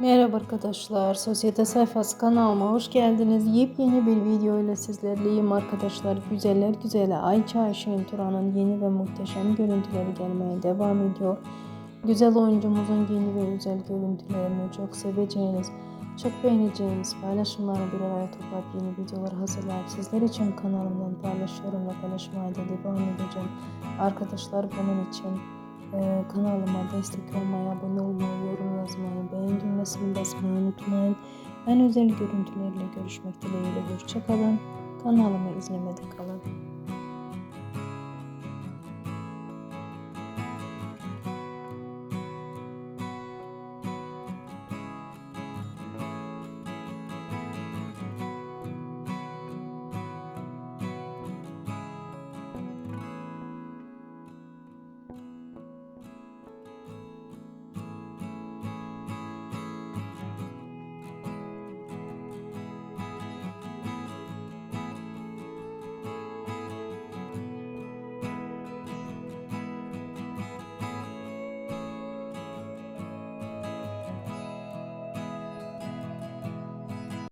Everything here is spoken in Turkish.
Merhaba arkadaşlar, Sosyete Sayfası kanalıma hoş geldiniz. Yepyeni bir video ile sizlerleyim arkadaşlar. Güzeller güzeli Ayça Ayşin Turan'ın yeni ve muhteşem görüntüleri gelmeye devam ediyor. Güzel oyuncumuzun yeni ve özel görüntülerini çok seveceğiniz, çok beğeneceğiniz paylaşımları bir araya toplayıp yeni videolar hazırlayıp sizler için kanalımdan paylaşıyorum ve paylaşmaya da devam edeceğim. Arkadaşlar bunun için ee, kanalıma destek olmayı, abone olmayı, yorum yazmayı, beğen düğmesini basmayı unutmayın. Ben özel görüntülerle görüşmek dileğiyle. Hoşçakalın. Kanalımı izlemede kalın.